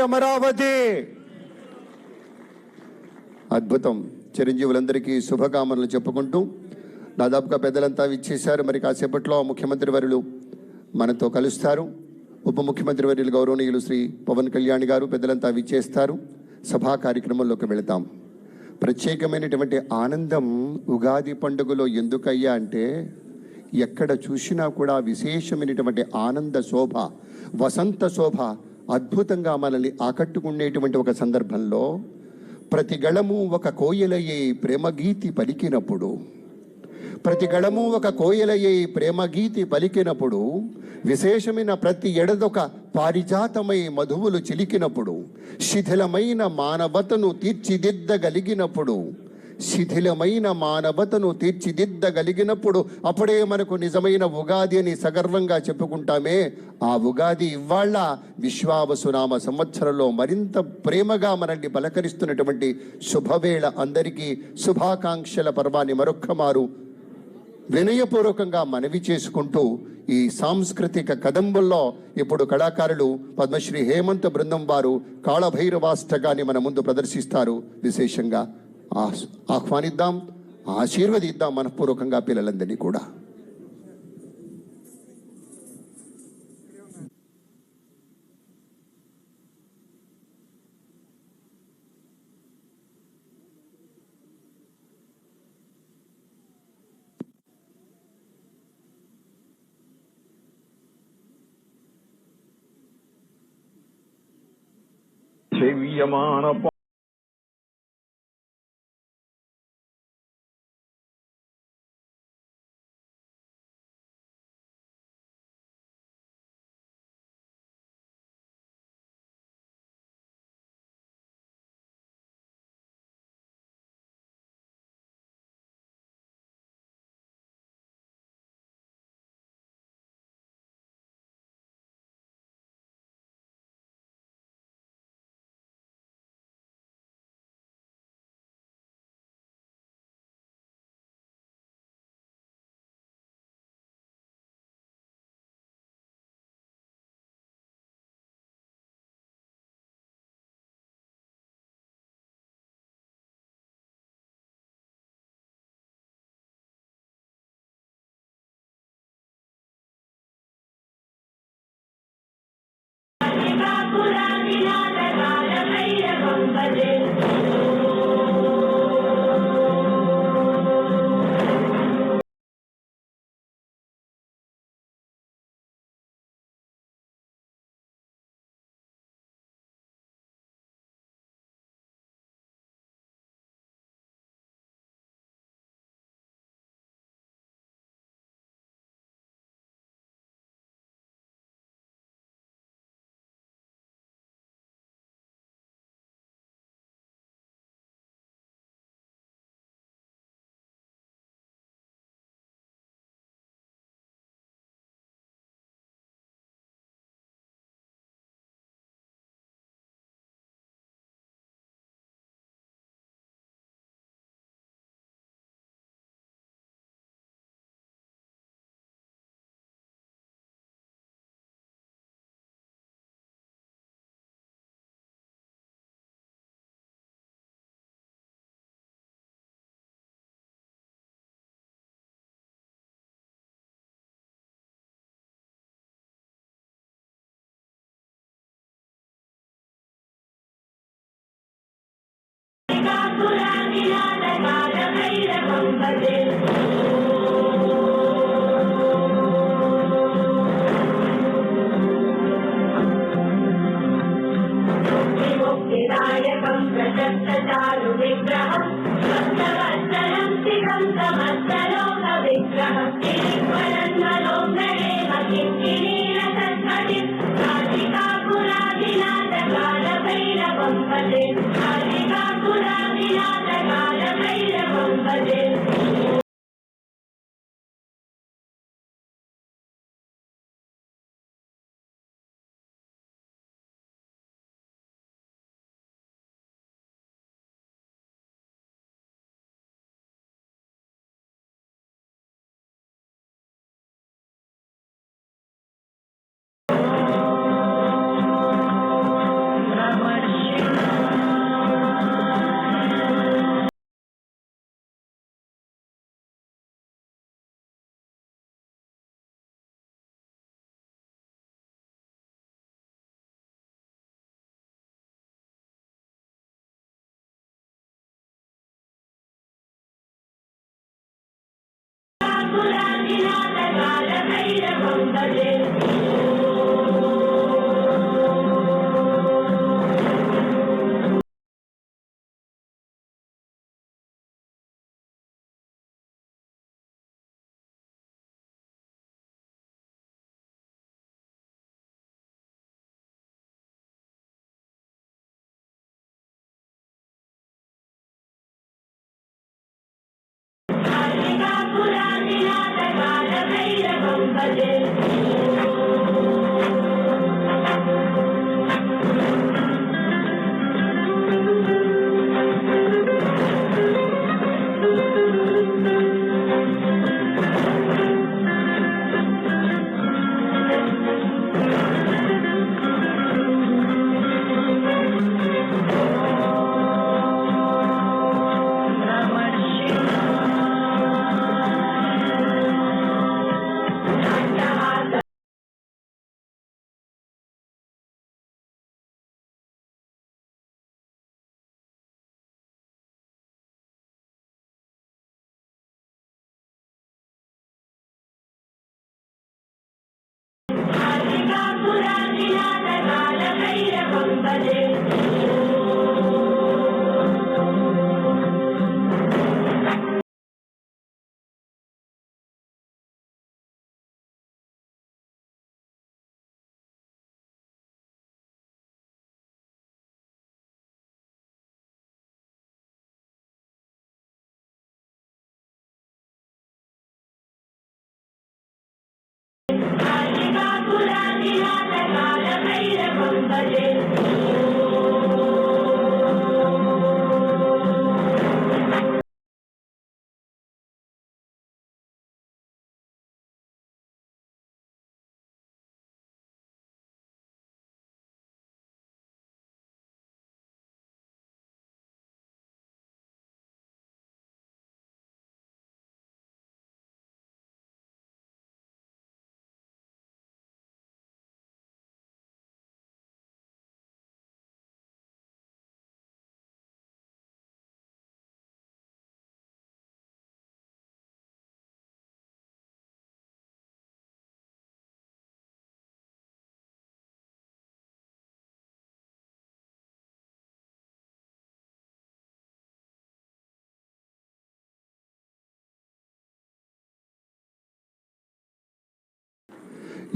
అమరావతి. అద్భుతం. చిరంజీవులందరికీ శుభకామనలు చెప్పుకుంటూ దాదాపుగా పెద్దలంతా ఇచ్చేశారు మరి కాసేపట్లో ముఖ్యమంత్రి వర్యులు మనతో కలుస్తారు. ఉప ముఖ్యమంత్రి వర్యులు గౌరవనీయులు శ్రీ పవన్ కళ్యాణ్ గారు పెద్దలంతా విచ్చేస్తారు. సభా కార్యక్రమంలోకి వెళతాం. ప్రత్యేకమైనటువంటి ఆనందం ఉగాది పండుగలో ఎందుకయ్యా అంటే ఎక్కడ చూసినా కూడా విశేషమైనటువంటి ఆనంద శోభ వసంత శోభ అద్భుతంగా మనల్ని ఆకట్టుకునేటువంటి ఒక సందర్భంలో ప్రతి గళము ఒక కోయలయ్యే ప్రేమగీతి పలికినప్పుడు ప్రతి గళము ఒక కోయలయ్యే ప్రేమగీతి పలికినప్పుడు విశేషమైన ప్రతి ఎడదొక పారిజాతమై మధువులు చిలికినప్పుడు శిథిలమైన మానవతను తీర్చిదిద్దగలిగినప్పుడు శిథిలమైన మానవతను తీర్చిదిద్దగలిగినప్పుడు అప్పుడే మనకు నిజమైన ఉగాది అని సగర్వంగా చెప్పుకుంటామే. ఆ ఉగాది ఇవాళ విశ్వావసునామ సంవత్సరంలో మరింత ప్రేమగా మనల్ని పలకరిస్తున్నటువంటి శుభవేళ అందరికీ శుభాకాంక్షల పర్వాన్ని మరొక్క మారు వినయపూర్వకంగా మనవి చేసుకుంటూ ఈ సాంస్కృతిక కదంబుల్లో ఇప్పుడు కళాకారులు పద్మశ్రీ హేమంత్ బృందం వారు కాళభైరవాష్టకాన్ని మన ముందు ప్రదర్శిస్తారు విశేషంగా. ఆహ్వానిద్దాం ఆశీర్వదిద్దాం మనఃపూర్వకంగా పిల్లలందరినీ కూడా Thank you.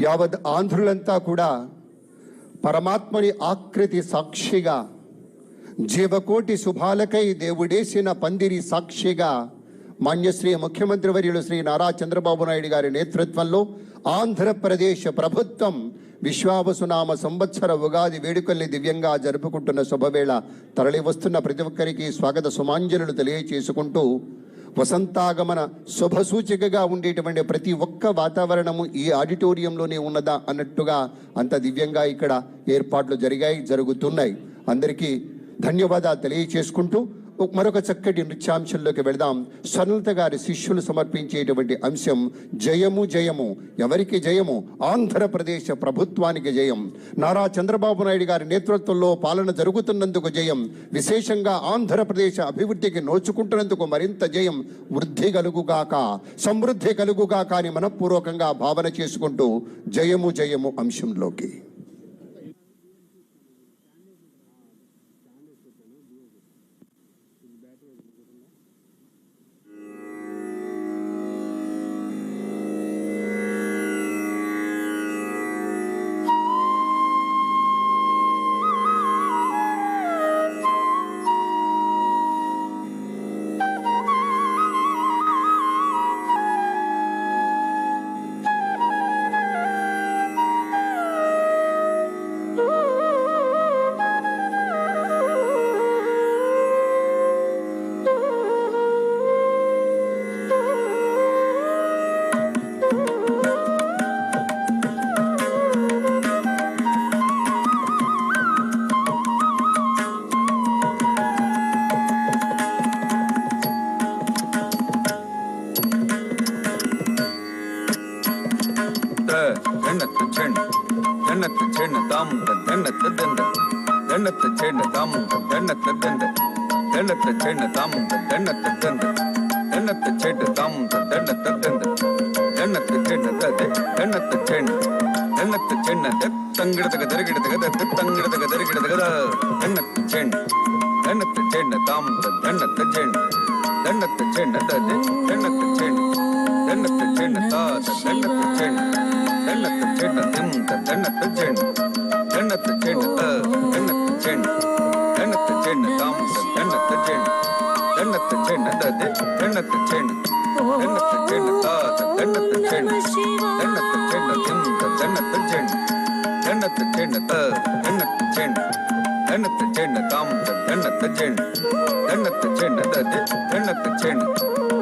యావత్ ఆంధ్రులంతా కూడా పరమాత్మని ఆకృతి సాక్షిగా జీవకోటి శుభాలకై దేవుడేసిన పందిరి సాక్షిగా మాన్యశ్రీ ముఖ్యమంత్రి వర్యులు శ్రీ నారా చంద్రబాబు నాయుడు గారి నేతృత్వంలో ఆంధ్రప్రదేశ్ ప్రభుత్వం విశ్వావసునామ సంవత్సర ఉగాది వేడుకల్ని దివ్యంగా జరుపుకుంటున్న శుభవేళ తరలి వస్తున్న ప్రతి ఒక్కరికి స్వాగత సుమాంజనులు తెలియచేసుకుంటూ వసంతాగమన శుభ సూచికగా ఉండేటువంటి ప్రతి ఒక్క వాతావరణము ఈ ఆడిటోరియంలోనే ఉన్నదా అన్నట్టుగా అంత దివ్యంగా ఇక్కడ ఏర్పాట్లు జరిగాయి జరుగుతున్నాయి. అందరికీ ధన్యవాదాలు తెలియచేసుకుంటూ మరొక చక్కటి నృత్యాంశంలోకి వెళదాం. స్వర్ణలత గారి శిష్యులు సమర్పించేటువంటి అంశం జయము జయము. ఎవరికి జయము? ఆంధ్రప్రదేశ్ ప్రభుత్వానికి జయం. నారా చంద్రబాబు నాయుడు గారి నేతృత్వంలో పాలన జరుగుతున్నందుకు జయం. విశేషంగా ఆంధ్రప్రదేశ్ అభివృద్ధికి నోచుకుంటున్నందుకు మరింత జయం. వృద్ధి కలుగుగాక సమృద్ధి కలుగుగాక అని మనపూర్వకంగా భావన చేసుకుంటూ జయము జయము అంశంలోకి. தென்ன தாமும் தென்னத்தை தெந்த தென்னத்தை சேட்டு தாமும் தென்னத்தை தெந்த தென்னத்தை சென்னதே தென்னத்தை சென்ன தென்னத்தை சென்னத தங்கிடத்துக்கு தெருகிடத்துக்கு தங்கிடத்துக்கு தெருகிடத்துக்கு தென்னத்தை சென்ன தென்னத்தை சென்ன தாமும் தென்னத்தை சென்ன தென்னத்தை சென்னதே தென்னத்தை சென்ன தென்னத்தை சென்ன தாத தென்னத்தை சென்ன தென்னத்தை சென்ன திம் தென்னத்தை சென்ன தென்னத்தை சென்ன தென்னத்தை சென்ன தென்னத்து சென்னு தாமந்தம் தென்னத்து சென்னு தென்னத்து சென்னு தது தென்னத்து சென்னு தென்னத்து சென்னு தாத தென்னத்து சென்னு தென்னத்து சென்னு திந்த தென்னத்து சென்னு தென்னத்து சென்னு த தென்னத்து சென்னு தென்னத்து சென்னு தாமந்தம் தென்னத்து சென்னு தென்னத்து சென்னு தது தென்னத்து சென்னு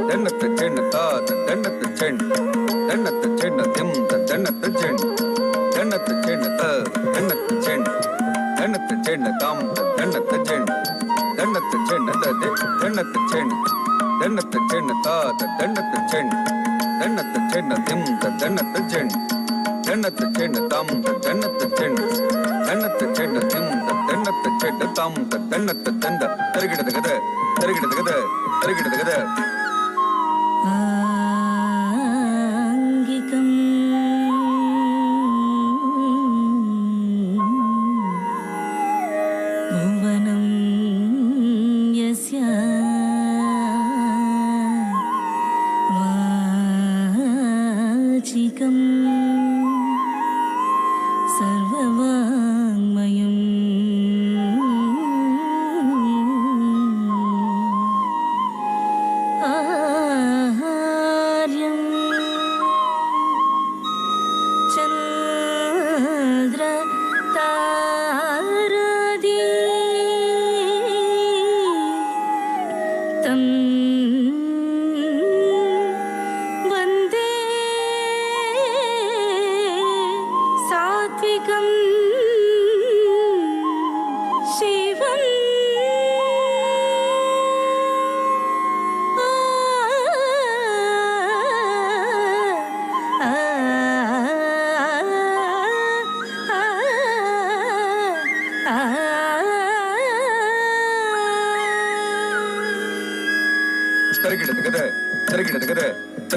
தென்னத்து சென்னு தாத தென்னத்து சென்னு தென்னத்து சென்னு திந்த தென்னத்து சென்னு தென்னத்து சென்னு த தென்னத்து சென்னு தன்னத்தை செண்ண தாம் தன்னத்தை செண் தன்னத்தை செண்ணதது தன்னத்தை செண் தன்னத்தை செண்ண தாத தன்னத்தை செண் தன்னத்தை செண்ண திம் தன்னத்தை செண் தன்னத்தை செண்ண தாம் தன்னத்தை செண் தன்னத்தை செண்ண திம் தன்னத்தை செண்ண தாம் தன்னத்தை தந்த தருகிடது கதை தருகிடது கதை தருகிடது கதை.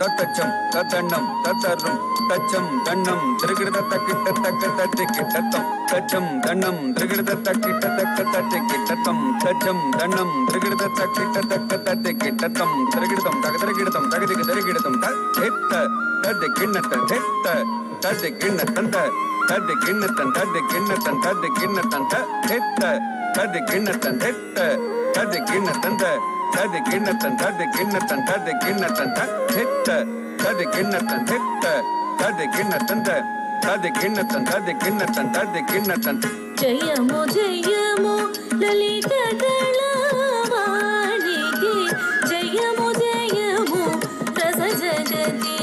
தத்தச்சம் தத்தண்ணம் தத்தரும் தச்சம் தண்ணம் திருகிடத தக்கிட்ட தக்க தட்டு கிட்டத்தம். தச்சம் தண்ணம் திருகிடத தக்கிட்ட தக்க தட்டு கிட்டத்தம். தச்சம் தண்ணம் திருகிடத தக்கிட்ட தக்க தட்டு கிட்டத்தம். திருகிடதம் தக திருகிடதம் தகுதிக்கு திருகிடதம் தட்ட தட்டு கிண்ணத்த தட்ட தட்டு கிண்ணத்தந்த தட்டு கிண்ணத்தன் தட்டு கிண்ணத்தன் தட்டு கிண்ணத்தன் தட்ட தட்டு கிண்ணத்தன் தட்ட தட்டு கிண்ணத்தந்த తెత్త తద్ది గిన్నతంత తది గిన్నతం తది గిన్నతం తది గిన్నతం తిత్త తది గిన్నతం తిత్త తది గిన్నతం తది గిన్నతం తది గిన్నతం తది గిన్నతం జయము జయము లలిత కళావాణికి జయము జయము రస జగతి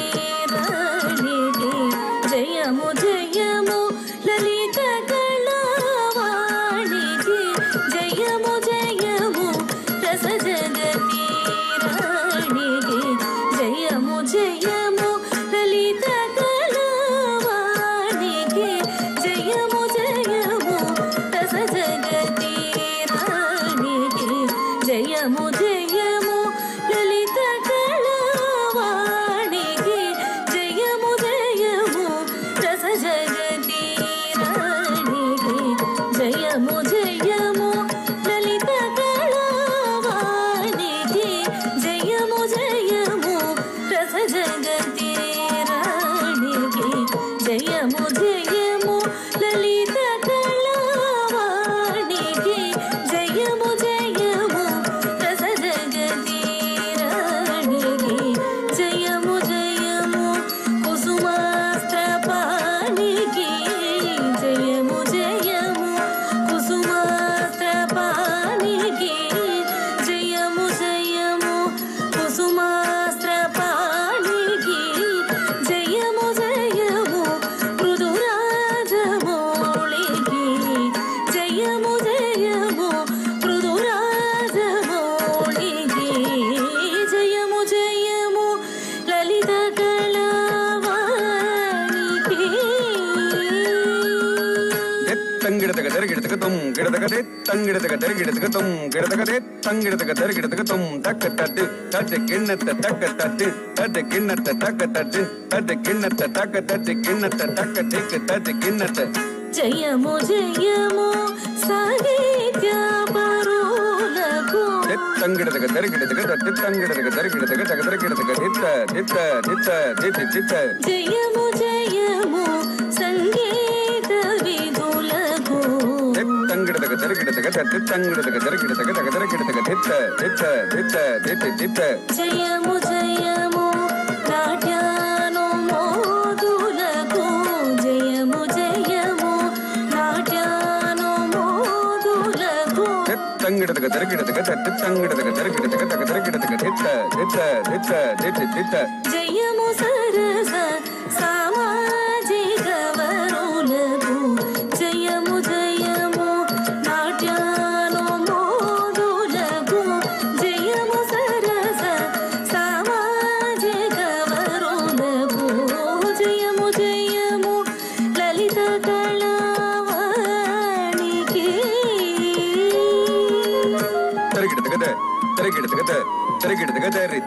రాణికి జయము జయము தங்கிடத்துக்கு தருக்கிடத்துக்கு தும் தக்க தட்டு. தட்டு கிண்ணத்தை தக்க தட்டு. தட்டு கிண்ணத்தை தக்க தட்டு. தட்டு கிண்ணத்தை தக்க தட்டு கிண்ணத்தை தக்க திக்கு தட்டு கிண்ணத்தை. ஜெயமோ ஜெயமோ சாகித்யா தங்கிடத்துக்கு தருக்கிடத்துக்கு தட்டு. தங்கிடத்துக்கு தருக்கிடத்துக்கு தக்க தருக்கிடத்துக்கு தித்த தித்த தித்த தித்தி தித்த. ஜெயமோ ஜெயமோ గిడతగ తిత్తం గిడతగ దర గిడతగ తగ దర గిడతగ తిత్త తిత్త తిత్త తిత్త తిత్త జయము జయము నాట్యాను మోదులకు జయము జయము నాట్యాను మోదులకు తిత్తం గిడతగ దర గిడతగ తిత్తం గిడతగ దర గిడతగ తగ దర గిడతగ తిత్త తిత్త తిత్త జయము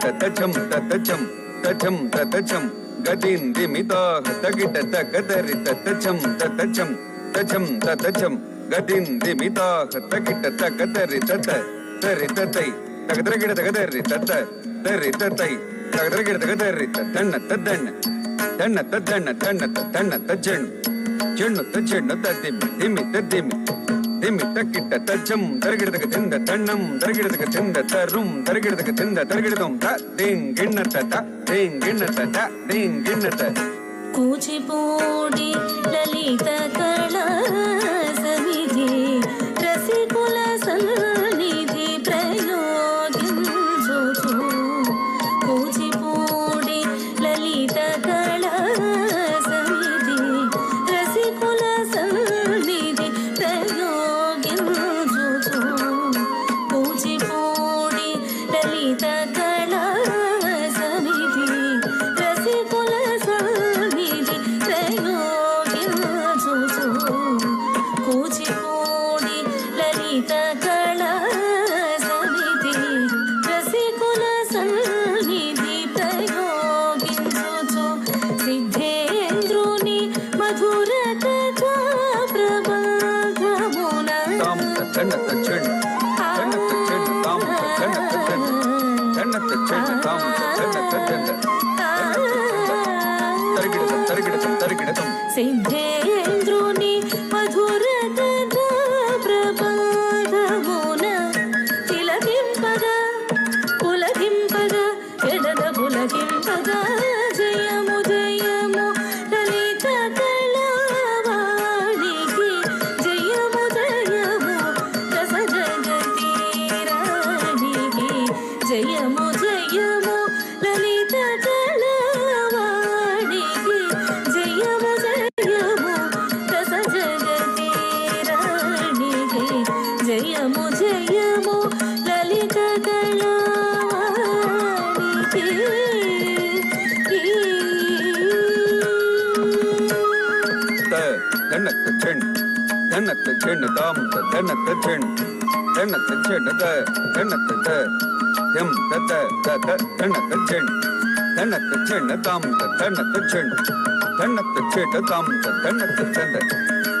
తతచం తతచం తచం తతచం గతిందిమితాహ తగిట తకదరి తతచం తతచం తచం తతచం గతిందిమితాహ తగిట తకదరి తత తరి తతై తగదరగిడ తగదరి తత తరి తతై తగదరగిడ తగదరి తన్న తద్దన్న తన్న తద్దన్న తన్న తన్న తజ్జణు చెణు తజ్జణు తదిమి తిమి తదిమి திமிட்ட கிட்ட தச்சம் தருகிறதுக்கு திந்த தண்ணம் தருகிறதுக்கு திந்த தரும் தருகிறதுக்கு திந்த தருகிறதும். த தீங் கிண்ணத்த த தீங் கிண்ணத்த த தீங் கிண்ணத்த. கூச்சி போடி லலித தென்னத்து சென்னு தாமத்த தென்னத்து செண் தென்னத்து சென்னத தென்னத்து த. தெம் தத்த தத்த தென்னத்து செண் தென்னத்து சென்ன தாமத்த தென்னத்து செண் தென்னத்து சேட்ட தாமத்த தென்னத்து செந்த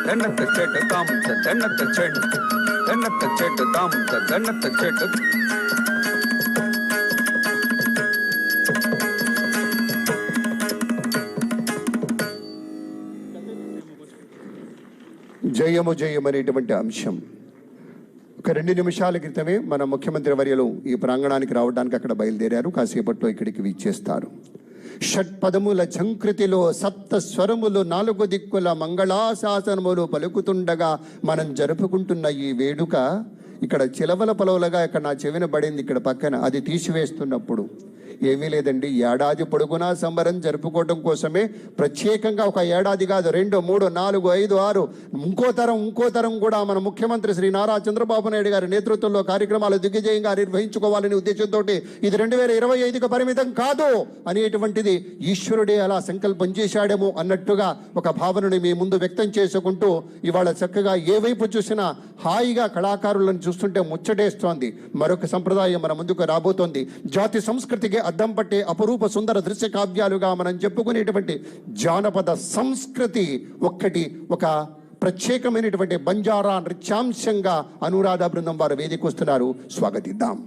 தென்னத்து சேட்ட தாமத்த தென்னத்து செண் தென்னத்து சேட்ட தாமத்த జయము జయం అంశం. ఒక రెండు నిమిషాల క్రితమే మన ముఖ్యమంత్రి వర్యలు ఈ ప్రాంగణానికి రావడానికి అక్కడ బయలుదేరారు. కాసేపట్లో ఇక్కడికి విచ్చేస్తారు. షట్పదముల సంకృతిలో సప్త స్వరములు నాలుగు దిక్కుల మంగళాశాసనములు పలుకుతుండగా మనం జరుపుకుంటున్న ఈ వేడుక ఇక్కడ చిలవల పొలవలుగా ఇక్కడ నా చెవిన పడింది ఇక్కడ పక్కన. అది తీసివేస్తున్నప్పుడు. ఏమీ లేదండి. ఏడాది పొడుగునా సంబరం జరుపుకోవడం కోసమే ప్రత్యేకంగా ఒక ఏడాది కాదు రెండు మూడు నాలుగు ఐదు ఆరు ఇంకో తరం ఇంకో తరం కూడా మన ముఖ్యమంత్రి శ్రీ నారా చంద్రబాబు నాయుడు గారి నేతృత్వంలో కార్యక్రమాలు దిగ్విజయంగా నిర్వహించుకోవాలనే ఉద్దేశంతో ఇది రెండు వేల ఇరవై ఐదుకు పరిమితం కాదు అనేటువంటిది ఈశ్వరుడే అలా సంకల్పం చేశాడేమో అన్నట్టుగా ఒక భావనని మీ ముందు వ్యక్తం చేసుకుంటూ ఇవాళ చక్కగా ఏ వైపు చూసినా హాయిగా కళాకారులను చూస్తుంటే ముచ్చటేస్తోంది. మరొక సంప్రదాయం మన ముందుకు రాబోతోంది. జాతి సంస్కృతికి అద్దం పట్టే అపరూప సుందర దృశ్య కావ్యాలుగా మనం చెప్పుకునేటువంటి జానపద సంస్కృతి ఒక్కటి ఒక ప్రత్యేకమైనటువంటి బంజారా నృత్యాంశంగా అనురాధ బృందం వారు వేదికొస్తున్నారు స్వాగతిద్దాం.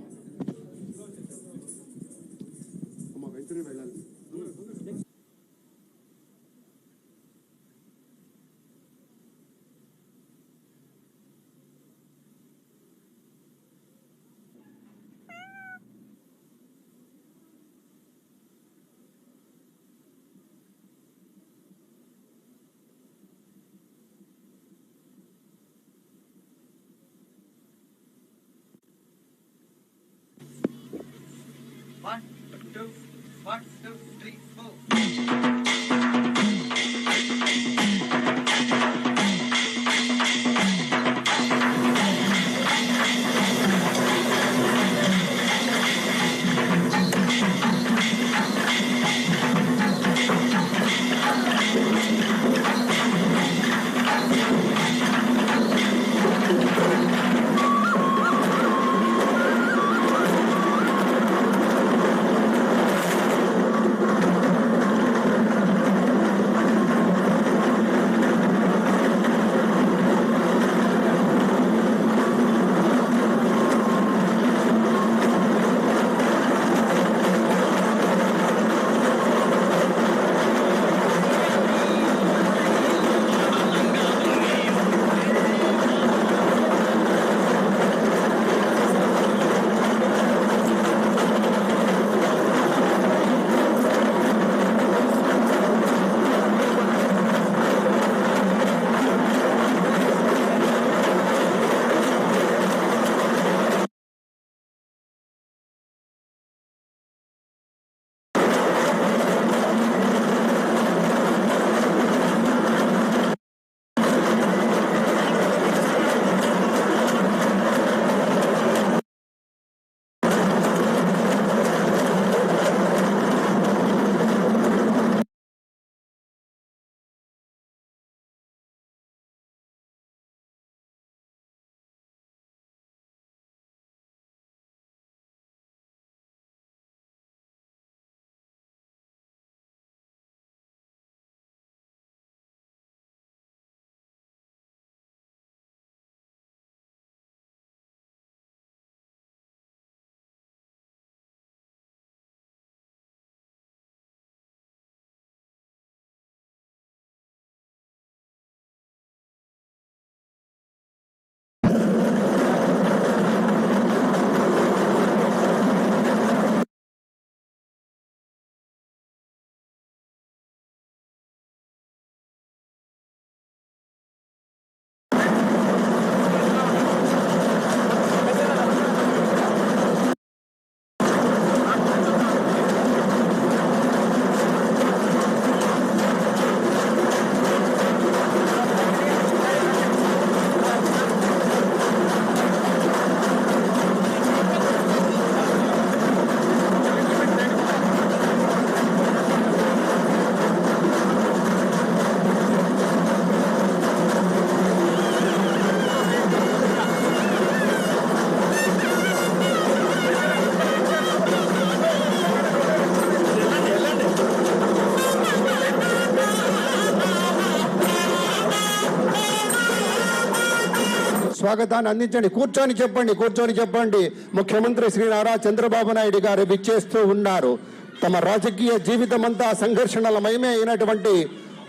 స్వాగతాన్ని అందించండి. కూర్చొని చెప్పండి కూర్చొని చెప్పండి. ముఖ్యమంత్రి శ్రీ నారా చంద్రబాబు నాయుడు గారు విచ్చేస్తూ ఉన్నారు. తమ రాజకీయ జీవితం అంతా సంఘర్షణలమయమే అయినటువంటి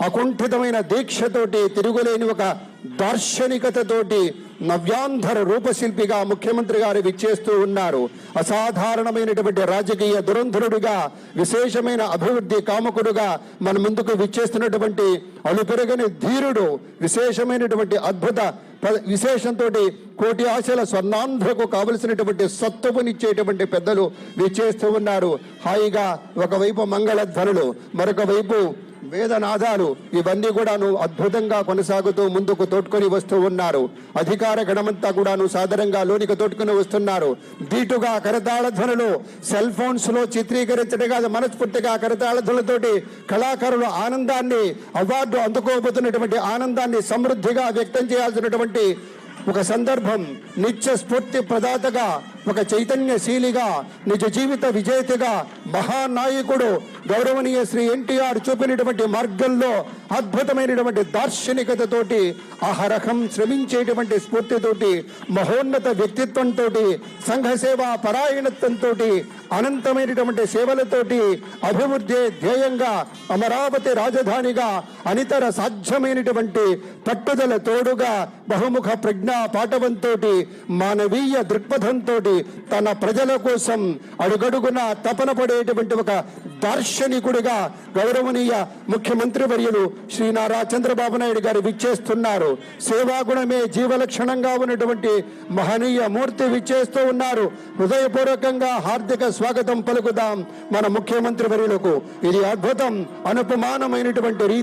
అకుంఠితమైన దీక్షతోటి తిరుగులేని ఒక దార్శనికతతోటి నవ్యాంధర రూపశిల్పిగా ముఖ్యమంత్రి గారు విచ్చేస్తూ ఉన్నారు. అసాధారణమైనటువంటి రాజకీయ దురంధరుడిగా విశేషమైన అభివృద్ధి కామకుడుగా మన ముందుకు విచ్చేస్తున్నటువంటి అలుపెరగని ధీరుడు విశేషమైనటువంటి అద్భుత విశేషంతో కోటి ఆశల స్వర్ణాంధ్రకు కావలసినటువంటి సత్తువునిచ్చేటువంటి పెద్దలు విచ్చేస్తూ ఉన్నారు. హాయిగా ఒకవైపు మంగళ ధ్వనులు మరొక వైపు వేదనాదాలు. ఇవన్నీ కూడాను అద్భుతంగా కొనసాగుతూ ముందుకు తోడ్కొని వస్తూ ఉన్నారు. అధికార గణమంతా కూడాను సాధారణంగా లోనికి తోడ్కొని వస్తున్నారు. దీటుగా కరతాళధ్వనులు సెల్ ఫోన్స్లో చిత్రీకరించడం మనస్ఫూర్తిగా కరతాళధ్వనులతోటి కళాకారులు ఆనందాన్ని అవార్డు అందుకోబోతున్నటువంటి ఆనందాన్ని సమృద్ధిగా వ్యక్తం చేయాల్సినటువంటి ఒక సందర్భం నిత్య స్ఫూర్తి ప్రదాతగా ఒక చైతన్యశీలిగా నిజ జీవిత విజేతగా మహానాయకుడు గౌరవనీయ శ్రీ ఎన్టీఆర్ చూపినటువంటి మార్గంలో అద్భుతమైనటువంటి దార్శనికతతోటి అహరహం శ్రమించేటువంటి స్ఫూర్తితోటి మహోన్నత వ్యక్తిత్వంతో సంఘసేవా పరాయణత్వంతో అనంతమైనటువంటి సేవలతోటి అభివృద్ధి ధ్యేయంగా అమరావతి రాజధానిగా అనితర సాధ్యమైనటువంటి పట్టుదల తోడుగా బహుముఖ ప్రజ్ఞా పాఠవంతో మానవీయ దృక్పథంతో తన ప్రజల కోసం అడుగడుగున తపన పడేటువంటి ఒక దార్శనికుడిగా గౌరవనీయ ముఖ్యమంత్రి వర్యులు శ్రీ నారా చంద్రబాబు నాయుడు గారు విచ్చేస్తున్నారు. సేవాగుణమే జీవలక్షణంగా ఉన్నటువంటి మహనీయ మూర్తి విచ్చేస్తూ ఉన్నారు. హృదయపూర్వకంగా హార్దిక స్వాగతం పలుకుదాం మన ముఖ్యమంత్రి వర్యులకు. ఇది అద్భుతం అనుపమానమైనటువంటి రీతి